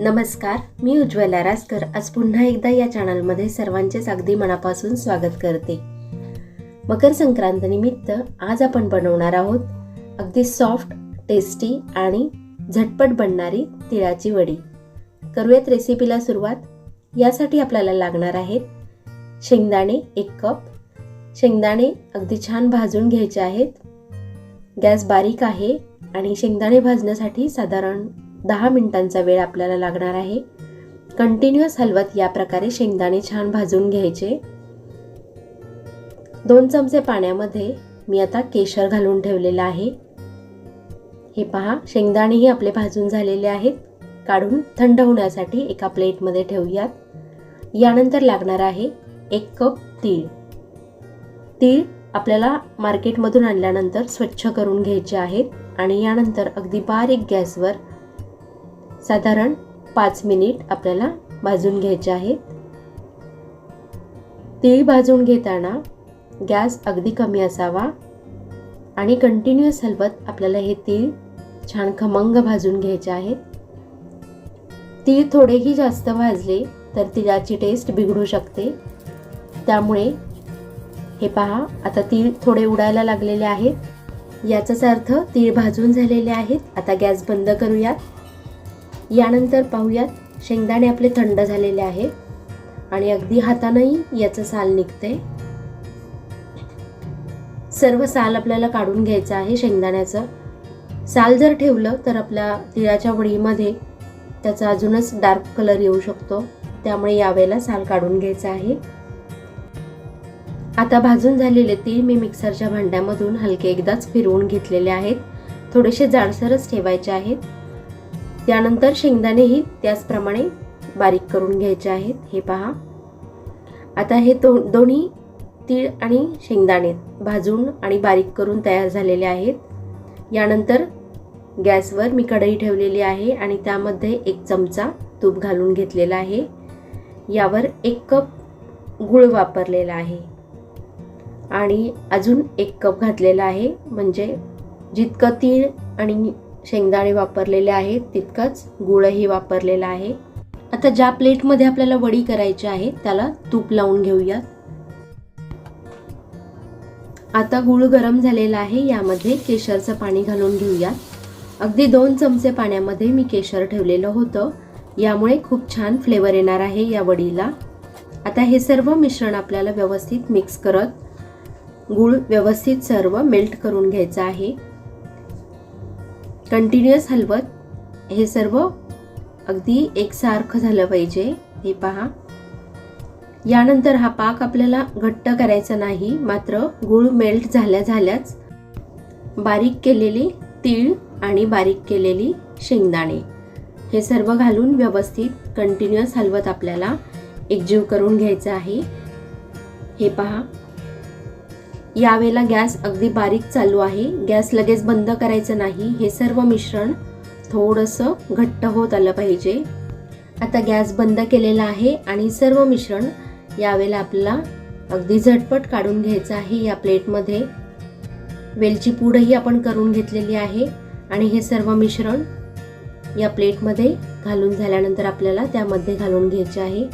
नमस्कार मी उज्ज्वला रासकर आज पुन्हा एकदा या चॅनलमध्ये सर्वांचेच अगदी मनापासून स्वागत करते. मकर संक्रांत निमित्त आज आपण बनवणार आहोत अगदी सॉफ्ट टेस्टी आणि झटपट बनणारी तिळाची वडी. करूयात रेसिपीला सुरुवात. यासाठी आपल्याला लागणार आहेत शेंगदाणे एक कप शेंगदाणे अगदी छान भाजून घ्यायचे आहेत. गॅस बारीक आहे आणि शेंगदाणे भाजण्यासाठी साधारण दहा मिनिटांचा वेळ आपल्याला लागणार आहे. कंटिन्युअस हलवत या प्रकारे शेंगदाणे छान भाजून घ्यायचे. दोन चमचे पाण्यामध्ये मी आता केशर घालून ठेवलेलं आहे. हे पहा शेंगदाणेही आपले भाजून झालेले आहेत. काढून थंड होण्यासाठी एका प्लेटमध्ये ठेवूयात. यानंतर लागणार आहे एक कप तीळ. तीळ आपल्याला मार्केटमधून आणल्यानंतर स्वच्छ करून घ्यायचे आहेत आणि यानंतर अगदी बारीक गॅसवर साधारण पाच मिनिट आपल्याला भाजून घ्यायचे आहेत. तीळ भाजून घेताना गॅस अगदी कमी असावा आणि कंटिन्युअस हलवत आपल्याला हे तीळ छान खमंग भाजून घ्यायचे आहेत. तीळ थोडेही जास्त भाजले तर तिळाची टेस्ट बिघडू शकते. त्यामुळे हे पहा आता तीळ थोडे उडायला लागलेले आहेत. याचाच अर्थ तीळ भाजून झालेले आहेत. आता गॅस बंद करूयात. यानंतर पाहूयात शेंगदाणे आपले थंड झालेले आहेत आणि अगदी हातानंही याचं साल निघते सर्व साल आपल्याला काढून घ्यायचं आहे शेंगदाण्याचं. साल जर ठेवलं तर आपल्या तिळाच्या वडीमध्ये त्याचा अजूनच डार्क कलर येऊ शकतो त्यामुळे यावेळेला साल काढून घ्यायचं आहे. आता भाजून झालेले तीळ मी मिक्सरच्या भांड्यामधून हलके एकदाच फिरवून घेतलेले आहेत. थोडेसे जाडसरच ठेवायचे आहेत. त्यानंतर शेंगदाणेही त्याचप्रमाणे बारीक करून घ्यायचे आहेत. हे पहा. आता हे दो दोन्ही तीळ आणि शेंगदाणे भाजून आणि बारीक करून तयार झालेले आहेत. यानंतर गॅसवर मी कढई ठेवलेली आहे आणि त्यामध्ये एक चमचा तूप घालून घेतलेला आहे. यावर एक कप गूळ वापरलेला आहे. आणि अजून एक कप घातलेला आहे. म्हणजे जितकं तीळ आणि शेंगदाणे वापरलेले आहेत तितकंच गुळही वापरलेला आहे. आता ज्या प्लेटमध्ये आपल्याला वडी करायची आहे त्याला तूप लावून घेऊयात. आता गुळ गरम झालेला आहे यामध्ये केशरचं पाणी घालून घेऊयात. अगदी दोन चमचे पाण्यामध्ये मी केशर ठेवलेलं होतं. यामुळे खूप छान फ्लेवर येणार आहे या वडीला. आता हे सर्व मिश्रण आपल्याला व्यवस्थित मिक्स करत गूळ व्यवस्थित सर्व मेल्ट करून घ्यायचं आहे. कंटिन्युअस हलवत हे सर्व अगदी एकसारखं झालं पाहिजे. हे पहा. यानंतर हा पाक आपल्याला घट्ट करायचा नाही मात्र गूळ मेल्ट झाल्या झाल्याच बारीक केलेली तीळ आणि बारीक केलेली शेंगदाणे. हे सर्व घालून व्यवस्थित कंटिन्युअस हलवत आपल्याला एकजीव करून घ्यायचं आहे. हे पहा. यावेळेला गॅस अगदी बारीक चालू आहे. गॅस लगेच बंद करायचं नाही. हे सर्व मिश्रण थोडंसं घट्ट होत आलं पाहिजे. आता गॅस बंद केलेला आहे आणि सर्व मिश्रण यावेळेला आपल्याला अगदी झटपट काढून घ्यायचं आहे या प्लेटमध्ये. वेलची पूडही आपण करून घेतलेली आहे आणि हे सर्व मिश्रण या प्लेटमध्ये घालून झाल्यानंतर आपल्याला त्यामध्ये घालून घ्यायचे आहे.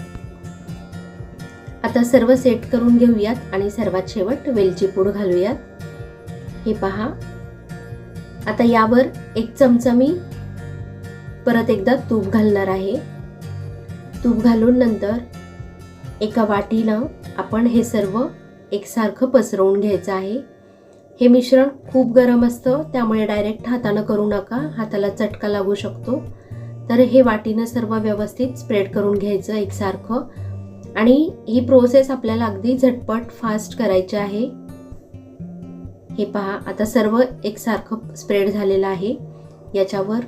आता सर्व सेट करून घेऊयात आणि सर्वात शेवट वेलची पूड घालूयात. हे पहा. आता यावर एक चमचा मी परत एकदा तूप घालणार आहे. तूप घालून नंतर एका वाटीनं आपण हे सर्व एकसारखं पसरवून घ्यायचं आहे. हे मिश्रण खूप गरम असतं त्यामुळे डायरेक्ट हातानं करू नका हाताला चटका लागू शकतो. तर हे वाटीनं सर्व व्यवस्थित स्प्रेड करून घ्यायचं एकसारखं. आणि ही प्रोसेस आपल्याला अगदी झटपट फास्ट करायची आहे. हे पहा आता सर्व एकसारखं स्प्रेड झालेलं आहे. याच्यावर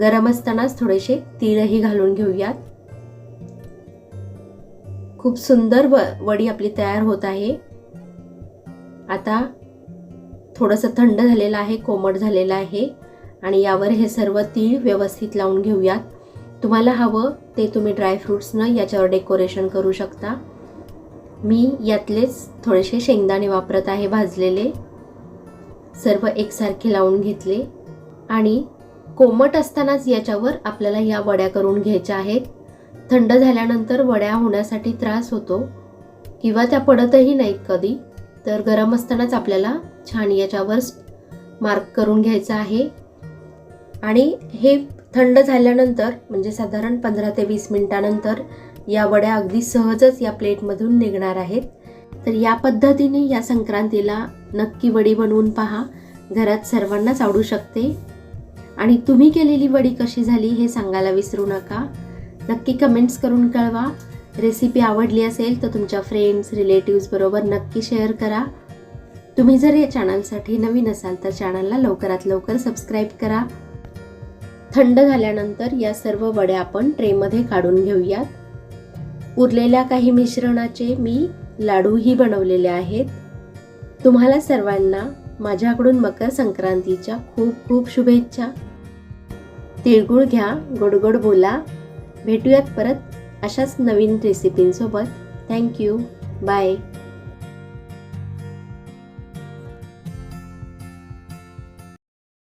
गरम असतानाच थोडेसे तीळही घालून घेऊयात. खूप सुंदर व वडी आपली तयार होत आहे. आता थोडंसं थंड झालेलं आहे कोमट झालेलं आहे. आणि यावर हे सर्व तीळ व्यवस्थित लावून घेऊयात. तुम्हाला हवं ते तुम्ही ड्रायफ्रूट्सनं याच्यावर डेकोरेशन करू शकता. मी यातलेच थोडेसे शेंगदाणे वापरत आहे भाजलेले. सर्व एकसारखे लावून घेतले. आणि कोमट असतानाच याच्यावर आपल्याला या वड्या करून घ्यायच्या आहेत. थंड झाल्यानंतर वड्या होण्यासाठी त्रास होतो. किंवा त्या पडतही नाहीत कधी. तर गरम असतानाच आपल्याला छान याच्यावर मार्क करून घ्यायचं आहे. आणि हे थंड झाल्यानंतर म्हणजे साधारण पंधरा ते वीस मिनिटानंतर या वड्या अगदी सहजच या प्लेटमधून निघणार आहेत. तर या पद्धतीने या संक्रांतीला नक्की वडी बनवून पहा. घरात सर्वांनाच आवडू शकते. आणि तुम्ही केलेली वडी कशी झाली हे सांगायला विसरू नका. नक्की कमेंट्स करून कळवा. रेसिपी आवडली असेल तर तुमच्या फ्रेंड्स रिलेटिव्सबरोबर नक्की शेअर करा. तुम्ही जर या चॅनलसाठी नवीन असाल तर चॅनलला लवकरात लवकर सबस्क्राईब करा. थंड झाल्यानंतर या सर्व वड्या आपण ट्रेमध्ये काढून घेऊयात. उरलेल्या काही मिश्रणाचे मी लाडूही बनवलेले आहेत. तुम्हाला सर्वांना माझ्याकडून मकर संक्रांतीच्या खूप खूप शुभेच्छा. तिळगुळ घ्या गोडगोड बोला. भेटूयात परत अशाच नवीन रेसिपींसोबत थँक्यू बाय